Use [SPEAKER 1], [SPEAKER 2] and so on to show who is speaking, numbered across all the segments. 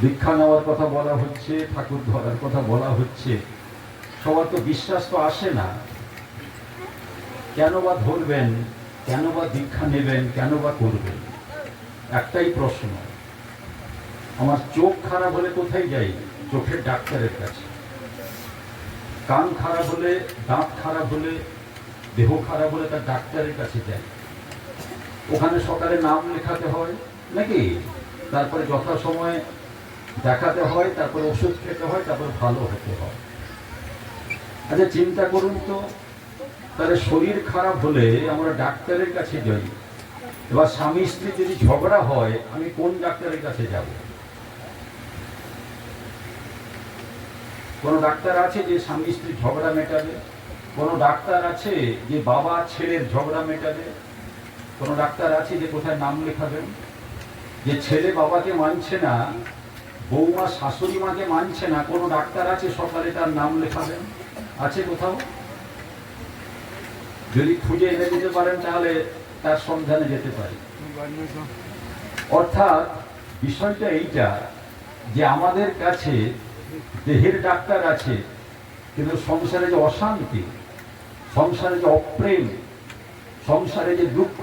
[SPEAKER 1] দীক্ষা নেওয়ার কথা বলা হচ্ছে, ঠাকুর ধরার কথা বলা হচ্ছে। সবার তো বিশ্বাস তো আসে না। কেন বা ধরবেন? কেন বা দীক্ষা নেবেন? কেন বা করবেন? একটাই প্রশ্ন। আমার চোখ খারাপ হলে কোথায় যাই? চোখের ডাক্তারের কাছে। কান খারাপ হলে, দাঁত খারাপ হলে, দেহ খারাপ হলে তার ডাক্তারের কাছে যাই। ওখানে সকালে নাম লেখাতে হয় নাকি? তারপরে যথাসময়ে দেখাতে হয়, তারপরে ওষুধ খেতে হয়, তারপর ভালো হতে হয়। আচ্ছা চিন্তা করুন তো, তাহলে শরীর খারাপ হলে আমরা ডাক্তারের কাছে যাই। এবার স্বামী স্ত্রী যদি ঝগড়া হয়, আমি কোন ডাক্তারের কাছে যাব? কোন ডাক্তার আছে যে স্বামী স্ত্রী ঝগড়া মেটাবে? কোন ডাক্তার আছে যে বাবা ছেলের ঝগড়া মেটাবে? কোন ডাক্তার আছে যে কোথায় নাম লেখাবেন? যে ছেলে বাবাকে মানছে না বৌমা শাশুড়ি মাকে মানছে না, কোনো ডাক্তার আছে সকালে তার নাম লেখাবেন? আছে কোথাও? যদি খুঁজে এনে দিতে পারেন, তাহলে তার সন্ধানে যেতে পারি। অর্থাৎ বিষয়টা এইটা যে আমাদের কাছে দেহের ডাক্তার আছে, কিন্তু সংসারে যে অশান্তি, সংসারে যে অপ্রেম, সংসারে যে দুঃখ,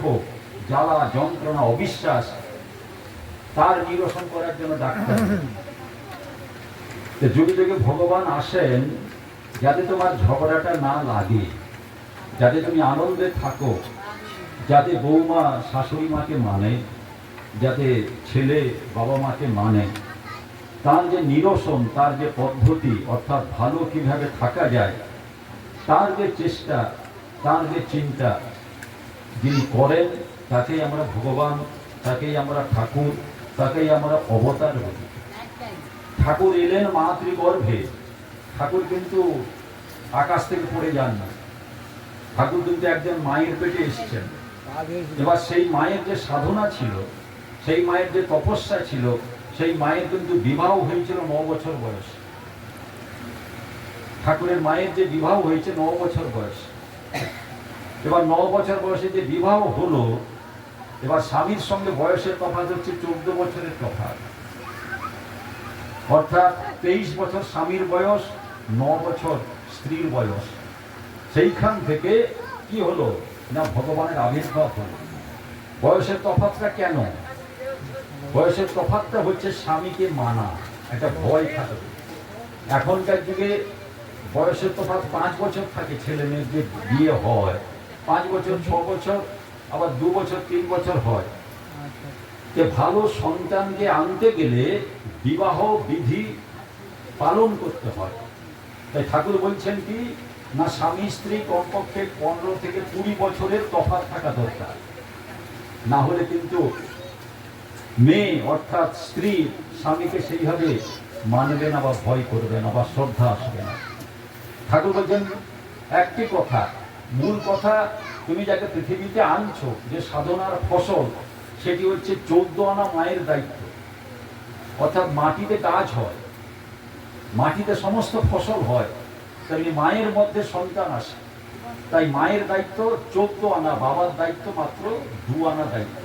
[SPEAKER 1] জ্বালা, যন্ত্রণা, অবিশ্বাস তার নিরসন করার জন্য ডাক্তার। যুগে যুগে ভগবান আসেন, যাতে তোমার ঝগড়াটা না লাগে, যাতে তুমি আনন্দে থাকো, যাতে বৌমা শাশুড়ি মাকে মানে যাতে ছেলে বাবা মাকে মানে তার যে নিরসন, তার যে পদ্ধতি, অর্থাৎ ভালো কীভাবে থাকা যায়, তার যে চেষ্টা, তার যে চিন্তা, যিনি করেন, তাকেই আমরা ভগবান, তাকেই আমরা ঠাকুর তাকেই আমরা অবতার বলি। ঠাকুর এলেন মাতৃগর্ভে। ঠাকুর কিন্তু আকাশ থেকে পড়ে যান না। ঠাকুর কিন্তু একজন মায়ের পেটে এসেছেন। এবার সেই মায়ের যে সাধনা ছিল, সেই মায়ের যে তপস্যা ছিল, সেই মায়ের কিন্তু বিবাহ হয়েছিল ন বছর বয়স। ঠাকুরের মায়ের যে বিবাহ হয়েছে ন বছর বয়স। এবার ন বছর বয়সে যে বিবাহ হলো এবার স্বামীর সঙ্গে বয়সের তফাৎ হচ্ছে চোদ্দ বছরের তফাৎ অর্থাৎ তেইশ বছর স্বামীর বয়স, ন বছর স্ত্রীর বয়স। সেইখান থেকে কি হলো? না ভগবানের আবির্ভাব হলো। বয়সের তফাৎটা কেন? বয়সের তফাৎটা হচ্ছে স্বামীকে মানা, একটা ভয় থাকে। এখনকার যুগে বয়সের তফাৎ পাঁচ বছর থাকে ছেলে মেয়ের যে বিয়ে হয়, পাঁচ বছর, ছ বছর আবার দু বছর তিন বছর হয়। যে ভালো সন্তানকে আনতে গেলে বিবাহ বিধি পালন করতে হয়। তাই ঠাকুর বলছেন কি না স্বামী স্ত্রী কমপক্ষে পনেরো থেকে কুড়ি বছরের তফাৎ থাকা দরকার। না হলে কিন্তু মেয়ে অর্থাৎ স্ত্রী স্বামীকে সেইভাবে মানবে না বা ভয় করবে না বা শ্রদ্ধা আসবে না। ঠাকুর বলছেন একটি কথা মূল কথা তুমি যাকে পৃথিবীতে আনছো, যে সাধনার ফসল, সেটি হচ্ছে চোদ্দ আনা মায়ের দায়িত্ব। অর্থাৎ মাটিতে কাজ হয়, মাটিতে সমস্ত ফসল হয়, তেমনি মায়ের মধ্যে সন্তান আসে। তাই মায়ের দায়িত্ব চোদ্দ আনা, বাবার দায়িত্ব মাত্র দু আনা দায়িত্ব।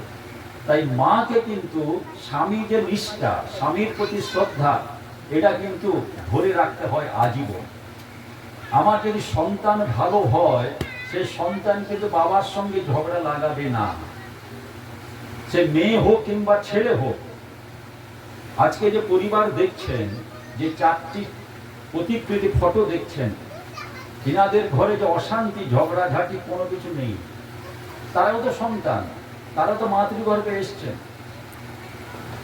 [SPEAKER 1] তাই মাকে কিন্তু স্বামী যে নিষ্ঠা, স্বামীর প্রতি শ্রদ্ধা, এটা কিন্তু ধরে রাখতে হয় আজীবন। আমার যদি সন্তান ভালো হয় সে সন্তান কিন্তু বাবার সঙ্গে ঝগড়া লাগাবে না। সে মেয়ে হোক কিংবা ছেলে হোক, আজকে যে পরিবার দেখছেন, যে চারটি প্রতিকৃতি ফটো দেখছেন এনাদের ঘরে যে অশান্তি, ঝগড়াঝাটি কোনো কিছু নেই। তারাও তো সন্তান, তারা তো মাতৃগর্ভে এসছেন।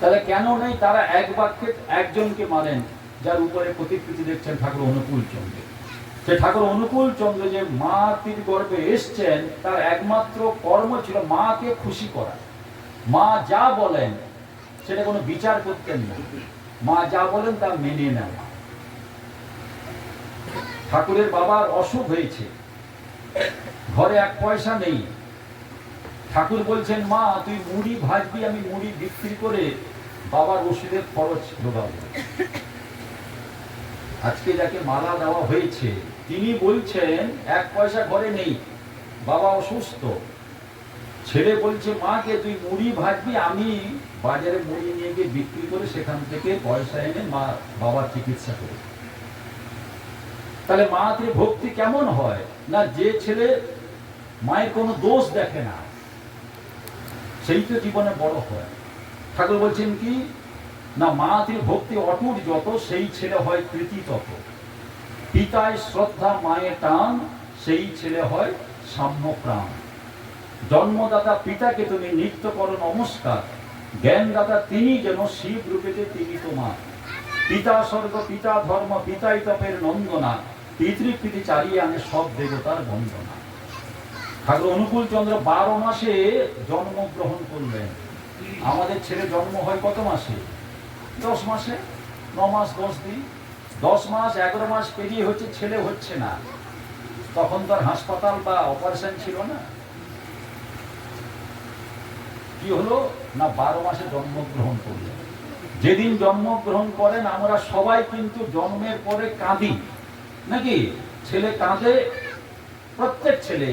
[SPEAKER 1] তাহলে কেন নেই তারা এক বাক্যে একজনকে মানেন যার উপরে প্রতিকৃতি দেখছেন ঠাকুর অনুকূল চন্দ্র সে ঠাকুর অনুকূল চন্দ্র যে মাতৃ গর্ভে এসছেন, তার একমাত্র কর্ম ছিল মাকে খুশি করা। মা যা বলেন, সেটা কোনো বিচার করতেন না। মা যা বলেন, তা মেনে নেওয়া ঠাকুরের বাবার অসুখ হয়েছে। ঘরে এক পয়সা নেই। ঠাকুর বলছেন, মা, তুই মুড়ি ভাজবি, আমি মুড়ি বিক্রি করে বাবার ওষুধের খরচ জোগাবো। আজকে যাকে মালা দেওয়া হয়েছে তিনি বলছেন, এক পয়সা ঘরে নেই, বাবা অসুস্থ। ছেলে বলছে, মাকে, তুই মুড়ি ভাজবি, আমি বাজারে মুড়ি নিয়ে গিয়ে বিক্রি করে সেখান থেকে পয়সা এনে মা, বাবার চিকিৎসা করে। তাহলে মাতৃ ভক্তি কেমন হয়? না, যে ছেলে মায়ের কোনো দোষ দেখে না, সেই তো জীবনে বড় হয়। ঠাকুর বলছেন কি, না, মাতৃ ভক্তি অটুট যত, সেই ছেলে হয় কৃতি তত। পিতায় শ্রদ্ধা, মায়ের টান, সেই ছেলে হয় সাম্য প্রাণ জন্মদাতা পিতাকে তুমি নিত্য করো নমস্কার। জ্ঞানদাতা তিনি যেন শিব রূপেতে তিনি তোমার। পিতা স্বর্গ, পিতা ধর্ম, পিতাই তপের নন্দনা। পিতৃপ্রীতি চালিয়ে আনে সব দেবতার বন্দনা। ঠাকুর অনুকূল চন্দ্র বারো মাসে জন্মগ্রহণ করলেন। আমাদের ছেলে জন্ম হয় কত মাসে? দশ মাসে? ন মাস, দশ দিন? দশ মাস, এগারো মাস পেরিয়ে হচ্ছে, ছেলে হচ্ছে না। তখন তো হাসপাতাল বা অপারেশন ছিল না। কি হলো? না, বারো মাসে জন্মগ্রহণ করলেন যেদিন জন্মগ্রহণ করেন, আমরা সবাই কিন্তু জন্মের পরে কাঁদি। নাকি? ছেলে কাঁদে, প্রত্যেক ছেলে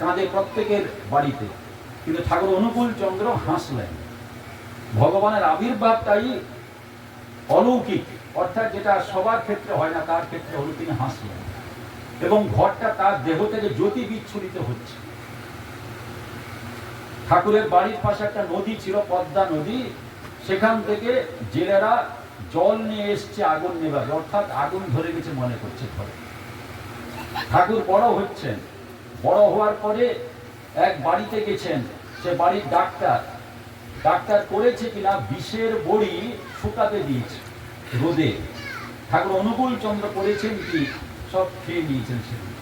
[SPEAKER 1] কাঁদে প্রত্যেকের বাড়িতে। কিন্তু ঠাকুর অনুকূল চন্দ্র হাসলেন। ভগবানের আবির্ভাবটাই অলৌকিক, অর্থাৎ যেটা সবার ক্ষেত্রে হয় না, তার ক্ষেত্রে হলো তিনি হাসলেন। এবং ঘরটা তার দেহ থেকে জ্যোতি বিচ্ছুরিত হচ্ছে। ঠাকুরের বাড়ির পাশে একটা নদী ছিল, পদ্মা নদী। সেখান থেকে জেলেরা জল নিয়ে এসছে, আগুন নেভাবে। অর্থাৎ আগুন ধরে গেছে মনে করছে ঘরে। ঠাকুর বড় হচ্ছেন। বড় হওয়ার পরে এক বাড়িতে গেছেন। সে বাড়ির ডাক্তার। ডাক্তার করেছে কিনা, বিষের বড়ি শুকাতে দিয়েছে, রোদে। ঠাকুর অনুকূল চন্দ্র করেছেন কি, সব খেয়ে নিয়েছেন সেদিন।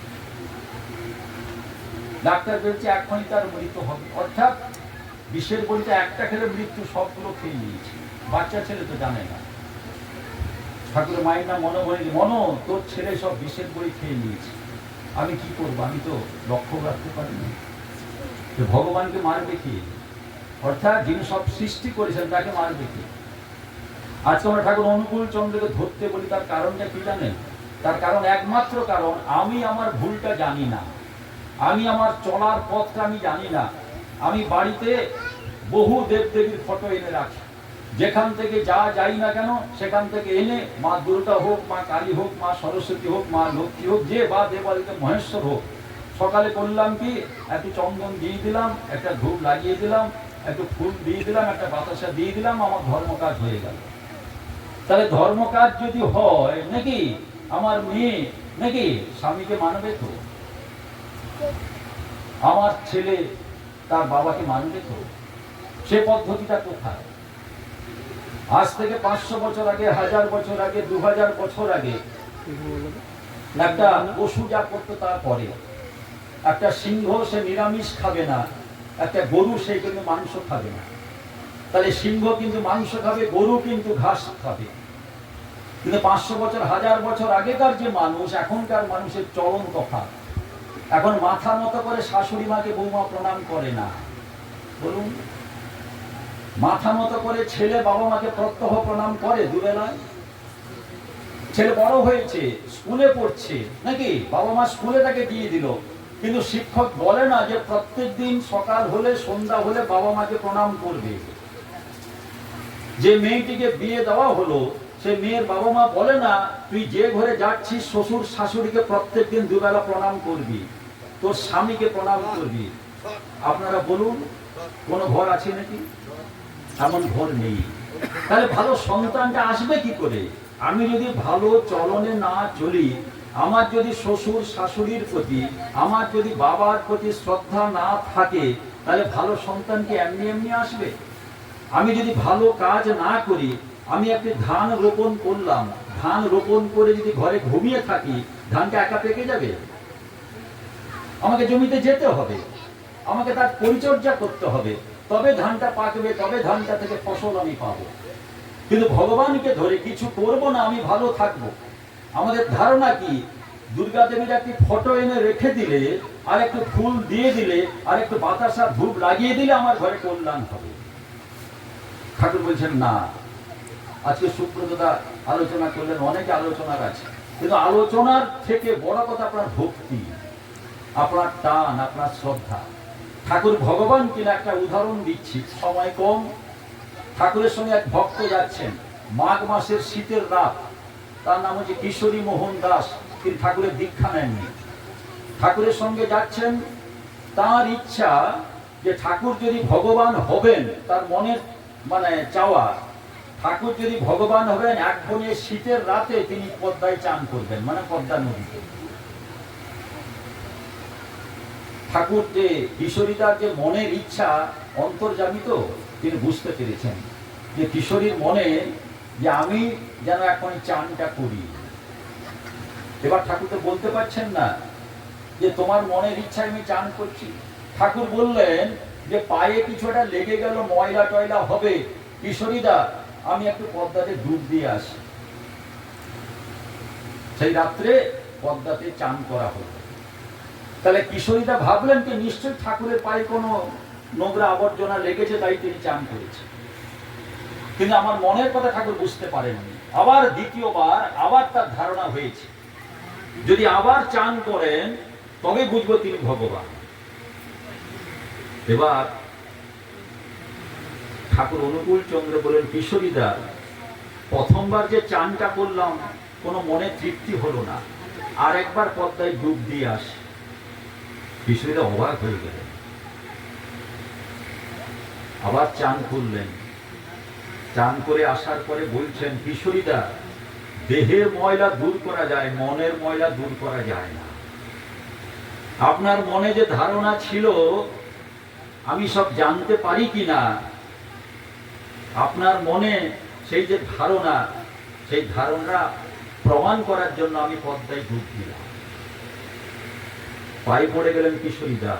[SPEAKER 1] ডাক্তার বলছে এখনই তার মৃত্যু হবে। অর্থাৎ বিষের বড়িটা একটা খেলে মৃত্যু সবগুলো খেয়ে নিয়েছে। বাচ্চা ছেলে তো জানে না। ঠাকুরের মায়ের নাম মনে হয়ে মনো তোর ছেলে সব বিশ্বের বই খেয়ে নিয়েছে। আমি কি করব? আমি তো লক্ষ্য রাখতে পারি না। ভগবানকে মারবে কি? অর্থাৎ যিনি সব সৃষ্টি করেছেন, তাকে মারবে কি? আজকে আমরা ঠাকুর অনুকূল চন্দ্রকে ধরতে বলি, তার কারণটা কি জানেন? তার কারণ একমাত্র কারণ, আমি আমার ভুলটা জানি না। আমি আমার চলার পথটা আমি জানি না। আমি বাড়িতে বহু দেবদেবীর ফটো এনে রাখি। যেখান থেকে যা যাই না কেন, সেখান থেকে এনে মা দুর্গা হোক, মা কালী হোক, মা সরস্বতী হোক, মা লক্ষ্মী হোক, যে বা দেবালিতে মহেশ্বর হোক। সকালে করলাম কি? একটু চন্দন দিয়ে দিলাম, একটা ধূপ লাগিয়ে দিলাম, একটু ফুল দিয়ে দিলাম, একটা বাতাসা দিয়ে দিলাম, আমার ধর্ম কাজ হয়ে গেল। তাহলে ধর্ম কাজ যদি হয়, নাকি? আমার মেয়ে, নাকি? স্বামীকে মানবে তো? আমার ছেলে তার বাবাকে মানবে তো? সে পদ্ধতিটা কোথায়? আজ থেকে পাঁচশো বছর আগে, হাজার বছর আগে দু হাজার বছর আগে, একটা পশু যা করতো তা করে একটা সিংহ সে নিরামিষ খাবে না, একটা গরু সেই জন্য মাংস খাবে না। তাহলে সিংহ কিন্তু মাংস খাবে, গরু কিন্তু ঘাস খাবে। কিন্তু পাঁচশো বছর, হাজার বছর আগেকার যে মানুষ, এখনকার মানুষের চরম তফাৎ। এখন মাথা মতো করে শাশুড়ি মাকে বৌমা প্রণাম করে না। বলুন, মাথা মতো করে ছেলে বাবা মাকে প্রত্যহ প্রণাম করে দুবেলায়? ছেলে বড় হয়েছে, স্কুলে পড়ছে, নাকি? বাবা মা স্কুলে তাকে দিয়ে দিল। কিন্তু শিক্ষক বলে না যে প্রত্যেক দিন সকাল হলে, সন্ধ্যা হলে বাবা মাকে প্রণাম করবে। যে মেয়েটিকে বিয়ে দেওয়া হলো, সে মেয়ের বাবা মা বলে না, তুই যে ঘরে যাচ্ছিস, শ্বশুর শাশুড়িকে প্রত্যেক দিন দুবেলা প্রণাম করবি, তোর স্বামীকে প্রণাম করবি। আপনারা বলুন, কোন ঘর আছে নাকি? এমন ঘর নেই। তাহলে ভালো সন্তানটা আসবে কি করে? আমি যদি ভালো চলনে না চলি, আমার যদি শ্বশুর শাশুড়ির প্রতি, আমার যদি বাবার প্রতি শ্রদ্ধা না থাকে, তাহলে ভালো সন্তান কি এমনি এমনি আসবে? আমি যদি ভালো কাজ না করি, আমি একটি ধান রোপণ করলাম। ধান রোপণ করে যদি ঘরে ঘুমিয়ে থাকি, ধানটা একা পেকে যাবে? আমাকে জমিতে যেতে হবে। আমাকে তার পরিচর্যা করতে হবে। তবে ধানটা পাকবে, তবে ধানটা থেকে ফসল আমি পাবো। কিন্তু ভগবানকে ধরে কিছু করব না, আমি ভালো থাকব। আমাদের ধারণা কি? দুর্গা দেবীর একটি ফটো এনে রেখে দিলে আর একটু ফুল দিয়ে দিলে আর একটু বাতাসা ধূপ লাগিয়ে দিলে আমার ঘরে কল্যাণ হবে। ঠাকুর বলছেন, না। আজকে সুব্রতদা আলোচনা করলেন, অনেকে আলোচনার আছে। কিন্তু আলোচনার থেকে বড় কথা আপনার ভক্তি, আপনার টান, আপনার শ্রদ্ধা। ঠাকুর ভগবান কিনা একটা উদাহরণ দিচ্ছি, সময় কম। ঠাকুরের সঙ্গে এক ভক্ত যাচ্ছেন, মাঘ মাসের শীতের রাত। তার নাম হচ্ছে কিশোরী মোহন দাস, তিনি ঠাকুরের দীক্ষা নেননি। ঠাকুরের সঙ্গে যাচ্ছেন, তার ইচ্ছা যে ঠাকুর যদি ভগবান হবেন, তার মনের মানে চাওয়া। ঠাকুর যদি ভগবান হবেন, এক বনে শীতের রাতে তিনি পদ্মায় চান করবেন মানে পদ্মা নদীতে। ঠাকুর যে কিশোরীদার যে মনের ইচ্ছা অন্তর্জামিত, তিনি বুঝতে পেরেছেন যে কিশোরীর মনে যে আমি যেন এখন চানটা করি। এবার ঠাকুর তো বলতে পারছেন না যে তোমার মনের ইচ্ছায় আমি চান করছি। ঠাকুর বললেন যে পায়ে কিছুটা লেগে গেল ময়লা টয়লা হবে। কিশোরীদা, আমি একটু পদ্মাতে ডুব দিয়ে আসি। সেই রাত্রে পদ্মাতে চান করা হলো। তাহলে কিশোরীদা ভাবলেন যে নিশ্চয়ই ঠাকুরের পায়ে কোনো নোংরা আবর্জনা লেগেছে, তাই তিনি চান করেছে কিন্তু আমার মনের কথা ঠাকুর বুঝতে পারেননি আবার দ্বিতীয়বার আবার তার ধারণা হয়েছে। যদি আবার চান করেন তবে বুঝব তিনি ভগবান। এবার ঠাকুর অনুকূল চন্দ্র বলেন, কিশোরীদা, প্রথমবার যে চানটা করলাম, কোনো মনে তৃপ্তি হলো না। আর একবার পদ্মায় ডুব দিয়ে আসি। কিশোরীরা অবাক হয়ে গেলেন। আবার চান করলেন। চান করে আসার পরে বলছেন, কিশোরীদা, দেহের ময়লা দূর করা যায়, মনের ময়লা দূর করা যায় না। আপনার মনে যে ধারণা ছিল আমি সব জানতে পারি কিনা? আপনার মনে সেই যে ধারণা, সেই ধারণা প্রমাণ করার জন্য আমি পদ্মায় ডুব দিলাম। পায়ে পড়ে গেলেন কিশোরীদা।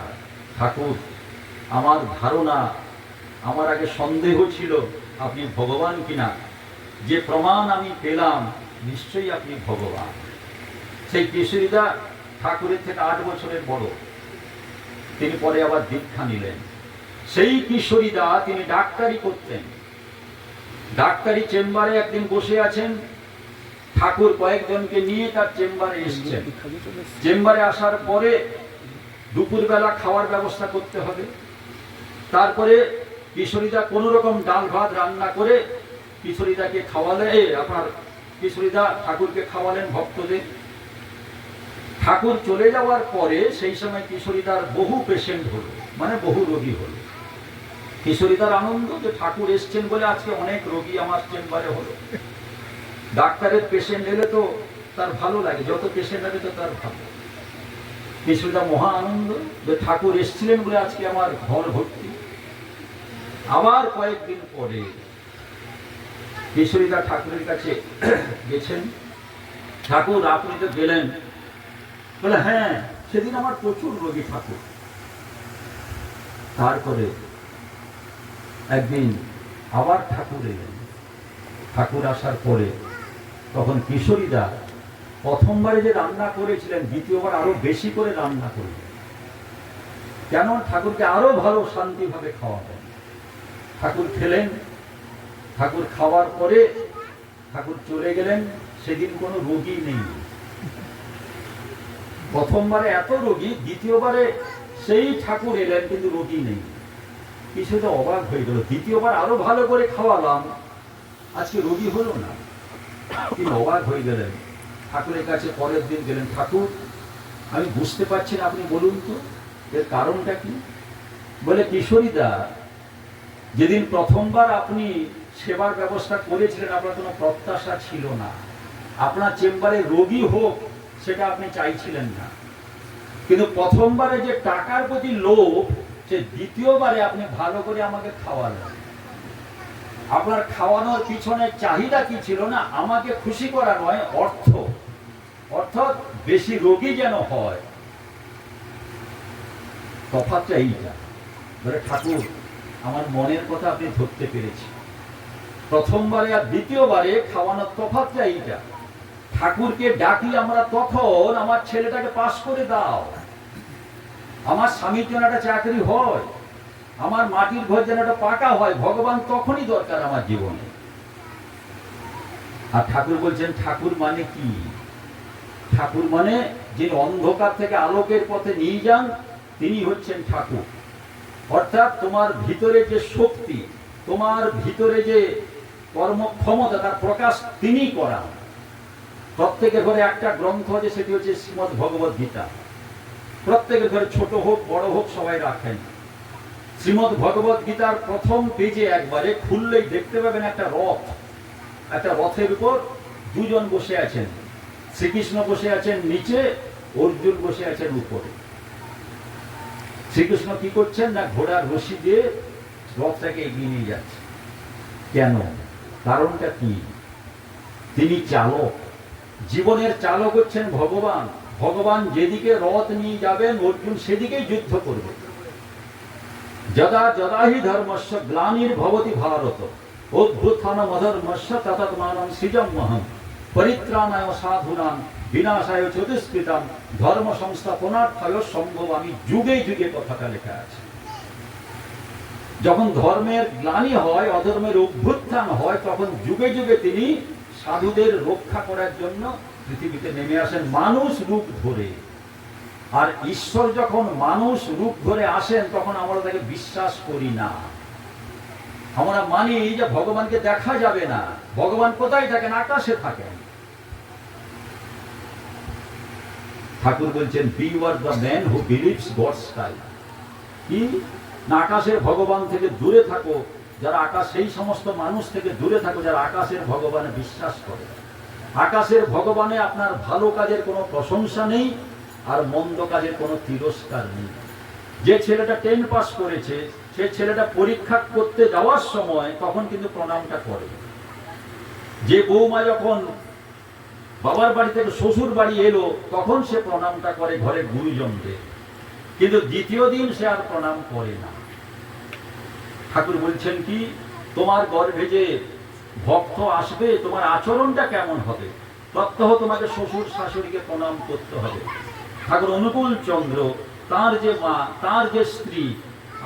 [SPEAKER 1] ঠাকুর, আমার ধারণা, আমার আগে সন্দেহ ছিল আপনি ভগবান কিনা। যে প্রমাণ আমি পেলাম, নিশ্চয়ই আপনি ভগবান। সেই কিশোরীদা ঠাকুরের থেকে আট বছরের বড়। তিনি পরে আবার দীক্ষা নিলেন। সেই কিশোরীদা তিনি ডাক্তারি করতেন। ডাক্তারি চেম্বারে একদিন বসে আছেন। ঠাকুর কয়েকজনকে নিয়ে তার চেম্বারে এসছেন। চেম্বারে আসার পরে দুপুরবেলা খাওয়ার ব্যবস্থা করতে হবে। তারপরে কিশোরীদা কোনো রকম ডাল ভাত রান্না করে কিশোরীদাকে খাওয়ালে আপনার কিশোরীদা ঠাকুরকে খাওয়ালেন ভক্তদের। ঠাকুর চলে যাওয়ার পরে সেই সময় কিশোরীদার বহু পেশেন্ট হলো মানে বহু রোগী হলো। কিশোরীদার আনন্দ যে ঠাকুর এসছেন বলে আজকে অনেক রোগী আমার চেম্বারে হলো। ডাক্তারের পেশেন্ট এলে তো তার ভালো লাগে, যত পেশেন্ট হবে তো তার ভালো। কিশোরীদা মহা আনন্দ যে ঠাকুর এসছিলেন বলে আজকে আমার ঘর ভর্তি। আবার কয়েকদিন পরে কিশোরীদা ঠাকুরের কাছে গেছেন। ঠাকুর, আপনি তো গেলেন। বলে হ্যাঁ সেদিন আমার প্রচুর রোগী ঠাকুর। তারপরে একদিন আবার ঠাকুর এলেন। ঠাকুর আসার পরে তখন কিশোরীদা প্রথমবারে যে রান্না করেছিলেন, দ্বিতীয়বার আরও বেশি করে রান্না করলেন। কেন? ঠাকুরকে আরও ভালো শান্তিভাবে খাওয়াবেন। ঠাকুর খেলেন। ঠাকুর খাওয়ার পরে ঠাকুর চলে গেলেন। সেদিন কোনো রোগী নেই। প্রথমবারে এত রোগী, দ্বিতীয়বারে সেই ঠাকুর এলেন, কিন্তু রোগী নেই। কিছুটা অবাক হয়ে গেল। দ্বিতীয়বার আরও ভালো করে খাওয়ালাম। আজকে রোগী হলো না। তিনি অবাক হয়ে গেলেন। ঠাকুরের কাছে পরের দিন গেলেন, ঠাকুর, আমি বুঝতে পারছি না, আপনি বলুন তো, এর কারণটা কি? বলে কিশোরীদা যেদিন প্রথমবার আপনি সেবার ব্যবস্থা করেছিলেন, আপনার কোনো প্রত্যাশা ছিল না। আপনার চেম্বারে রোগী হোক, সেটা আপনি চাইছিলেন না। কিন্তু প্রথমবারে যে টাকার প্রতি লোভ সে দ্বিতীয়বারে আপনি ভালো করে আমাকে খাওয়ালেন। আপনার খাওয়ানোর পিছনে চাহিদা কি ছিল না? আমাকে খুশি করা নয়, অর্থ। অর্থাৎ বেশি রোগী যেন হয়। তফাৎটা এইটা ধরে ঠাকুর, আমার মনের কথা আপনি ধরতে পেরেছি প্রথমবারে আর দ্বিতীয়বারে খাওয়ানোর তফাৎটা এইটা। ঠাকুরকে ডাকি আমরা তখন আমার ছেলেটাকে পাশ করে দাও। আমার স্বামীর জন্য একটা চাকরি হয়, আমার মাটির ঘর যেন একটা পাকা হয়, ভগবান তখনই দরকার আমার জীবনে। আর ঠাকুর বলছেন, ঠাকুর মানে কি? ঠাকুর মানে যিনি অন্ধকার থেকে আলোকের পথে নিয়ে যান, তিনি হচ্ছেন ঠাকুর। অর্থাৎ তোমার ভিতরে যে শক্তি, তোমার ভিতরে যে কর্মক্ষমতা, তার প্রকাশ তিনি করান। প্রত্যেকের ঘরে একটা গ্রন্থ আছে, সেটি হচ্ছে শ্রীমদ ভগবত গীতা প্রত্যেকের ঘরে ছোট হোক, বড় হোক, সবাই রাখেন শ্রীমদ ভগবত গীতার প্রথম পেজে একবারে খুললেই দেখতে পাবেন একটা রথ। একটা রথের উপর দুজন বসে আছেন। শ্রীকৃষ্ণ বসে আছেন নিচে, অর্জুন বসে আছেন উপরে। শ্রীকৃষ্ণ কি করছেন না, ঘোড়ার রশি দিয়ে রথটাকে এগিয়ে নিয়ে যাচ্ছে কেন? কারণটা কি? তিনি চালক। জীবনের চালক হচ্ছেন ভগবান। ভগবান যেদিকে রথ নিয়ে যাবেন অর্জুন সেদিকেই যুদ্ধ করবে। যদা যদা হি ধর্মস্য গ্লানির ভবতি ভারত ততৎমানম সৃজম মহম, পরিত্রাণায় সাধুনাম বিনাশায় চতুষ্কৃতাম ধর্ম সংস্থাপনার্থায় সম্ভব। আমি যুগে যুগে কথাটা লেখা আছে। যখন ধর্মের গ্লানি হয়, অধর্মের অভ্যুত্থান হয়, তখন যুগে যুগে তিনি সাধুদের রক্ষা করার জন্য পৃথিবীতে নেমে আসেন মানুষ রূপ ধরে। আর ঈশ্বর যখন মানুষ রূপ ধরে আসেন, তখন আমরা তাকে বিশ্বাস করি না। আমরা মানি যে ভগবানকে দেখা যাবে না। ভগবান কোথায় থাকেন? আকাশে থাকেন। ঠাকুর বলছেন be are the man who believes God sky কি? না, আকাশের ভগবান থেকে দূরে থাকো। যারা আকাশ, সেই সমস্ত মানুষ থেকে দূরে থাকো যারা আকাশের ভগবানে বিশ্বাস করে। আকাশের ভগবানে আপনার ভালো কাজের কোনো প্রশংসা নেই আর মন্দ কাজের কোনো তিরস্কার নেই। যে ছেলেটা টেন পাস করেছে, সে ছেলেটা পরীক্ষা করতে যাওয়ার সময় তখন কিন্তু প্রণামটা করে। যে বৌমা যখন বাবার বাড়ি থেকে শ্বশুর বাড়ি এলো, তখন সে প্রণামটা করে ঘরে গুরুজনদের কিন্তু দ্বিতীয় দিন সে আর প্রণাম করে না। ঠাকুর বলছেন কি, তোমার গর্ভে যে ভক্ত আসবে, তোমার আচরণটা কেমন হবে? প্রত্যহ তোমাকে শ্বশুর শাশুড়িকে প্রণাম করতে হবে। ঠাকুর অনুকূল চন্দ্র, তার যে মা, তার যে স্ত্রী,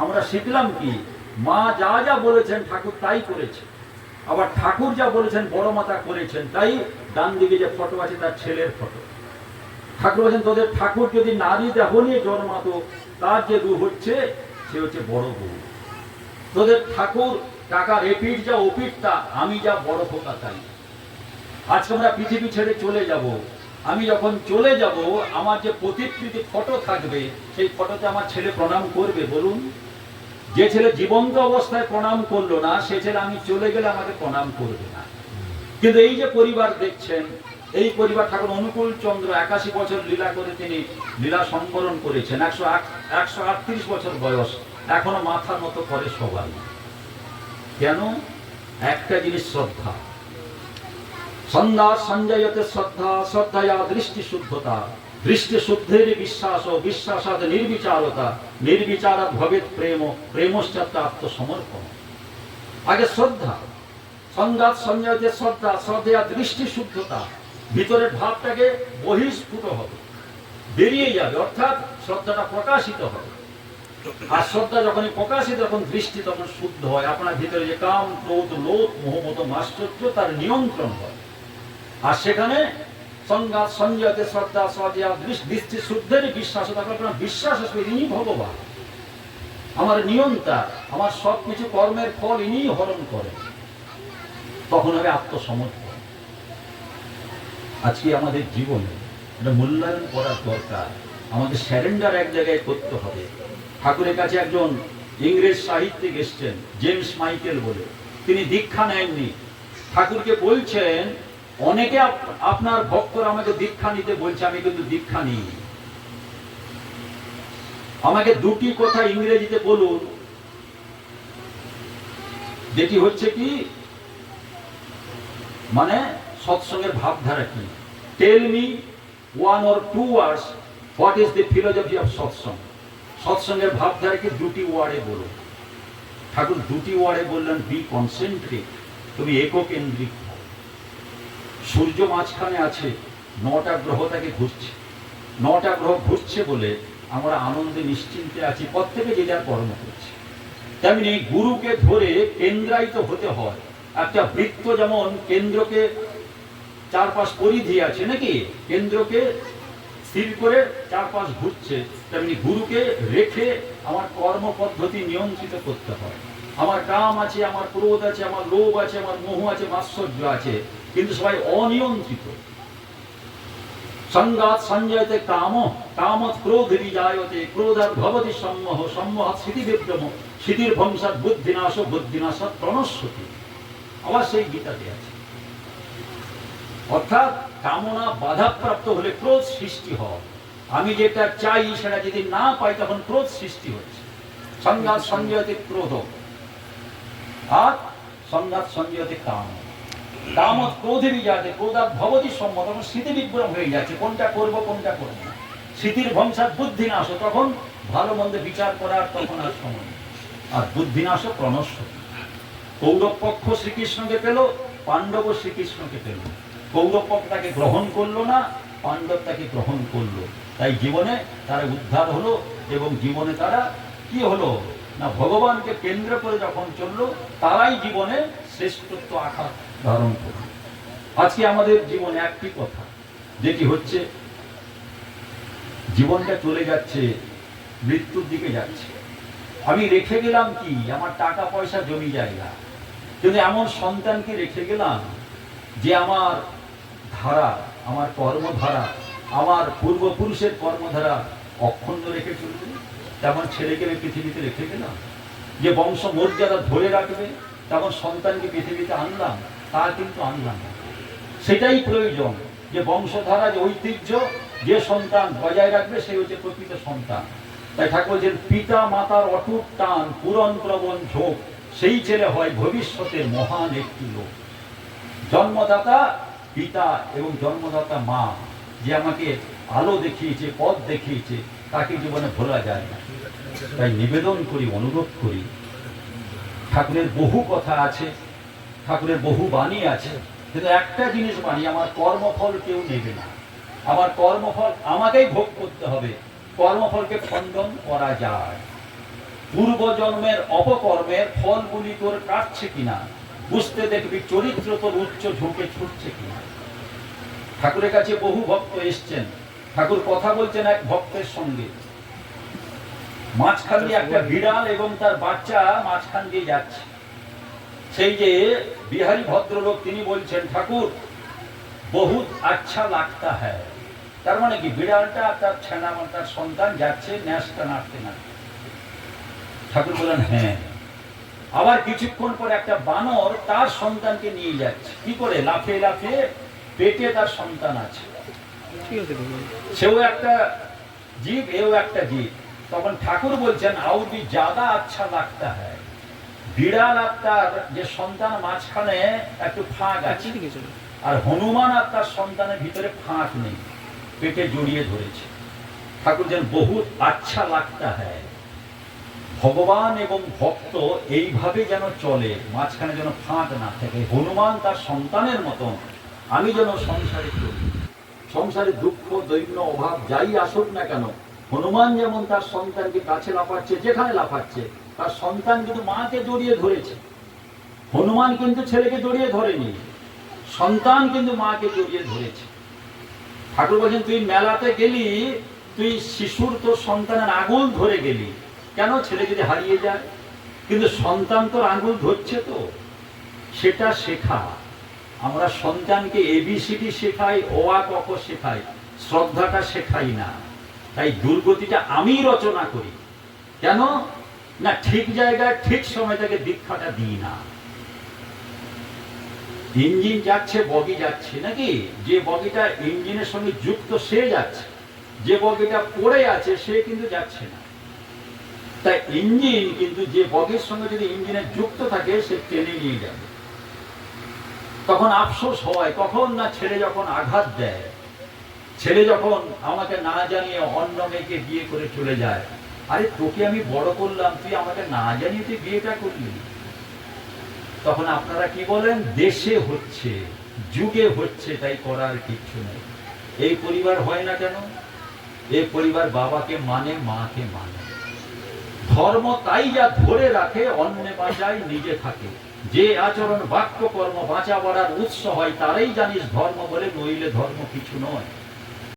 [SPEAKER 1] আমরা শিখলাম কি, মা যা যা বলেছেন ঠাকুর তাই করেছে। আবার ঠাকুর যা বলেছেন বড় মাতা করেছেন, তাই ডান দিকে যে ফটো আছে তার ছেলের ফটো। ঠাকুর বলছেন, তোদের ঠাকুর যদি নারী দেহ নিয়ে জন্মাতো, তার যে রূপ হচ্ছে, সে হচ্ছে বড় বউ। তোদের ঠাকুর টাকা রেপিট যা ওপিট তা, আমি যা বড় খোকা তাই। আজকে আমরা পৃথিবী ছেড়ে চলে যাব। আমি যখন চলে যাব, আমার যে প্রতিকৃতি ফটো থাকবে, সেই ফটোতে আমার ছেলে প্রণাম করবে, বলুন। যে ছেলে জীবন্ত অবস্থায় প্রণাম করল না, সে ছেলে আমি চলে গেলে আমাকে প্রণাম করবে না। কিন্তু এই যে পরিবার দেখছেন, এই পরিবার ঠাকুর অনুকূল চন্দ্র একাশি বছর লীলা করে তিনি লীলা সংবরণ করেছেন। একশো একশো আটত্রিশ বছর বয়স, এখনও মাথার মতো করে সবাই। কেন? একটা জিনিস শ্রদ্ধা। সন্ধ্যা সঞ্জয়তে শ্রদ্ধা, শ্রদ্ধায়া দৃষ্টি শুদ্ধতা, দৃষ্টি শুদ্ধের বিশ্বাস ও বিশ্বাসাদ নির্বিচারতা নির্বিচারাত ভবেত প্রেম, প্রেমশ্চাত্ত আত্মসমর্পণ। আগে শ্রদ্ধা। সংঘাত সঞ্জয়তে শ্রদ্ধা শ্রদ্ধা দৃষ্টি শুদ্ধতা। ভিতরের ভাবটাকে বহিষ্ফুট হবে। বেরিয়ে যাবে, অর্থাৎ শ্রদ্ধাটা প্রকাশিত হবে। আর শ্রদ্ধা যখনই প্রকাশিত তখন দৃষ্টি তখন শুদ্ধ হয়। আপনার ভিতরে যে কাম, ক্রোধ, লোভ মোহমত আশ্চর্য তার নিয়ন্ত্রণ হয়। আর সেখানে সংঘাত সঞ্জয়তে শ্রদ্ধা শ্রদ্ধা দৃষ্টি, শুদ্ধেরই বিশ্বাস তখন আপনার বিশ্বাস আসবে ইনি ভগবান। আমার নিয়ন্তা, আমার সব কিছু কর্মের ফল ইনিই হরণ করেন তখন হবে আত্মসমর্পণ। আজকে আমাদের জীবনে এটা মূল্যায়ন করার দরকার। আমাদের স্যারেন্ডার এক জায়গায় করতে হবে। ঠাকুরের কাছে একজন ইংরেজ সাহিত্যিক এসছেন, জেমস মাইকেল বলে। তিনি দীক্ষা নেননি। ঠাকুরকে বলছেন, অনেকে আপনার ভক্তরা আমাকে দীক্ষা নিতে বলছে, আমি কিন্তু দীক্ষা নিই আমাকে দুটি কথা ইংরেজিতে বলুন। যেটি হচ্ছে কি মানে সৎসঙ্গের ভাবধারা কি? Tell me one or two words what is the philosophy of Satsang? সৎসঙ্গের ভাবধারাকে দুটি ওয়ার্ডে বলুন ঠাকুর দুটি ওয়ার্ডে বললেন বি কনসেন্ট্রেট তুমি এককেন্দ্রিক হও। সূর্য মাঝখানে আছে, নটা গ্রহ তাকে ঘুরছে। নটা গ্রহ ঘুরছে বলে আমরা আনন্দে নিশ্চিন্তে আছি, প্রত্যেকে যে যার কর্ম করছে। তেমনি গুরুকে ধরে কেন্দ্রায়িত হতে হয়। একটা বৃত্ত যেমন কেন্দ্রকে চারপাশ পরিধি আছে, নাকি? কেন্দ্রকে স্থির করে চারপাশ ঘুরছে, তেমনি গুরুকে রেখে আমার কর্ম পদ্ধতি নিয়ন্ত্রিত করতে হয়। আমার কাম আছে, আমার ক্রোধ আছে, আমার লোভ আছে, আমার মোহ আছে মাৎসর্য আছে, কিন্তু সবাই অনিয়ন্ত্রিত। সঙ্গাত সঞ্জয়তে কাম কামত ক্রোধ বিজায়তে ক্রোধাৎ ভবতি সম্মোহ, সম্মোহাৎ স্মৃতি বিভ্রম স্মৃতির ভংসাৎ বুদ্ধিনাশ, বুদ্ধিনাশাৎ প্রণস্বতি আবার সেই গীতাতে আছে। অর্থাৎ কামনা বাধাপ্রাপ্ত হলে ক্রোধ সৃষ্টি হয়। আমি যেটা চাই, সেটা যদি না পাই, তখন ক্রোধ সৃষ্টি হচ্ছে। সংঘাত সঞ্জয়তে ক্রোধ। আর সংঘাত সঞ্জয়তে কাম। কামত ক্রোধে বিজাতে ক্রোধাৎ ভবতি সম্মত স্মৃতি বিভ্রম হয়ে যাচ্ছে। কোনটা করব কোনটা করব না। স্মৃতির ভংসার বুদ্ধি নাশ তখন ভালো মন্দ বিচার করার তখন আর সময় আর বুদ্ধি নাশ প্রণস্য কৌরব পক্ষ শ্রীকৃষ্ণকে পেল, পাণ্ডব শ্রীকৃষ্ণকে পেল। কৌরব তাকে গ্রহণ করল না পাণ্ডব তাকে গ্রহণ করল। তাই জীবনে তারা উদ্ধার হলো এবং জীবনে তারা কি হলো? না ভগবানকে কেন্দ্র করে যখন চলল তারাই জীবনে শ্রেষ্ঠত্ব আকার ধারণ করল। আজকে আমাদের জীবনে একটি কথা যেটি হচ্ছে জীবনটা চলে যাচ্ছে মৃত্যুর দিকে যাচ্ছে। আমি রেখে গেলাম কি? আমার টাকা পয়সা জমি জায়গা। কিন্তু এমন সন্তানকে রেখে গেলাম যে আমার ধারা, আমার কর্মধারা, আমার পূর্বপুরুষের কর্মধারা অক্ষুণ্ণ রেখে চলবে। তেমন ছেলেকে পৃথিবীতে রেখে গেলাম। যে বংশ মর্যাদা ধরে রাখবে, তেমন সন্তানকে পৃথিবীতে আনলাম, তা কিন্তু আনলাম সেটাই প্রয়োজন। যে বংশধারা, যে ঐতিহ্য, যে সন্তান বজায় রাখবে, সেই হচ্ছে প্রকৃত সন্তান। তাই ঠাকুর যে পিতা মাতার অটুট টান পুরন প্রবণ ঝোঁক, সেই ছেলে হয় ভবিষ্যতের মহান একটি লোক। জন্মদাতা পিতা এবং জন্মদাতা মা যে আমাকে আলো দেখিয়েছে, পথ দেখিয়েছে, তাকে জীবনে ভোলা যায় না। তাই নিবেদন করি, অনুরোধ করি, ঠাকুরের বহু কথা আছে, ঠাকুরের বহু বাণী আছে, কিন্তু একটা জিনিস বাণী, আমার কর্মফল কেউ নেবে না। আমার কর্মফল আমাকেই ভোগ করতে হবে, কর্মফলকে খণ্ডন করা যায়। পূর্ব জন্মের অপকর্মের ফলগুলি তোর কাটছে কিনা, বুঝতে দেখবি চরিত্র তোর উচ্চ ঝুঁকে ছুটছে কিনা। ঠাকুরের কাছে বহু ভক্ত এসছেন। ঠাকুর কথা বলছেন এক ভক্তের সঙ্গে। মাঝখান দিয়ে একটা বিড়াল এবং তার বাচ্চা মাঝখান দিয়ে যাচ্ছে। সেই যে বিহারী ভদ্রলোক তিনি বলছেন, ঠাকুর, বহুত আচ্ছা লাগতা হ্যায়। তার মানে কি? বিড়ালটা তার ছেনা বা তার সন্তান যাচ্ছে ন্যাসটা নাড়তে নাড়তে। ঠাকুর বলেন হ্যাঁ। আবার কিছুক্ষণ পর একটা বানর তার সন্তানকে নিয়ে যাচ্ছে। কি করে? লাফে লাফে পেটে তার সন্তান আছে। সেও একটা জীব এও একটা জীব। তখন ঠাকুর বলছেন আউদি জাদা আচ্ছা লাগতা হ্যায়। বিড়াল আর তার যে সন্তান মাঝখানে একটু ফাঁক
[SPEAKER 2] আছে।
[SPEAKER 1] আর হনুমান আর তার সন্তানের ভিতরে ফাঁক নেই। পেটে জড়িয়ে ধরেছে। ঠাকুর যেন বহুত আচ্ছা লাগতা হ্যায়। ভগবান এবং ভক্ত এইভাবে যেন চলে মাঝখানে যেন ফাঁক না থাকে। হনুমান তার সন্তানের মতন আমি যেন সংসারে চলি সংসারে দুঃখ, দৈন্য, অভাব যাই আসুক না কেন, হনুমান যেমন তার সন্তানকে কাছে লাফাচ্ছে, যেখানে লাফাচ্ছে, তার সন্তান কিন্তু মাকে জড়িয়ে ধরেছে। হনুমান কিন্তু ছেলেকে জড়িয়ে ধরেনি, সন্তান কিন্তু মাকে জড়িয়ে ধরেছে। ঠাকুর বলছেন, তুই মেলাতে গেলি, তুই শিশুর তোর সন্তানের আঙুল ধরে গেলি। কেন ছেলে যদি হারিয়ে যায়? কিন্তু সন্তান তোর আঙুল ধরছে তো, সেটা শেখা। আমরা সন্তানকে এবিসিডি শেখাই ওয়া কক শেখাই, শ্রদ্ধাটা শেখাই না। তাই দুর্গতিটা আমি রচনা করি। কেন? না, ঠিক জায়গায় ঠিক সময় তাকে দীক্ষাটা দিই না। ইঞ্জিন যাচ্ছে, বগি যাচ্ছে নাকি? যে বগিটা ইঞ্জিনের সঙ্গে যুক্ত, সে যাচ্ছে। যে বগিটা পড়ে আছে, সে কিন্তু যাচ্ছে না। তাই ইঞ্জিন কিন্তু যে বগির সঙ্গে যদি ইঞ্জিনের যুক্ত থাকে, সে টেনে নিয়ে যাবে। তখন আফসোস হয় কখন না ছেলে যখন আঘাত দেয়? ছেলে যখন আমাকে না জানিয়ে অন্য মেয়েকে বিয়ে করে চলে যায়, আরে তোকে আমি বড় করলাম, তুই আমাকে না জানিয়ে তুই বিয়েটা করলি। তখন আপনারা কি বলেন? দেশে হচ্ছে, যুগে হচ্ছে, তাই করার কিচ্ছু নেই। এই পরিবার হয় না কেন? এই পরিবার বাবাকে মানে মাকে মানে। ধর্ম তাই যা ধরে রাখে, অন্যে বাঁচায়, নিজে থাকে। যে আচরণ বাক্য কর্ম বাঁচা বাড়ার উৎস হয়, তারাই জানিস ধর্ম বলে নইলে ধর্ম কিছু নয়।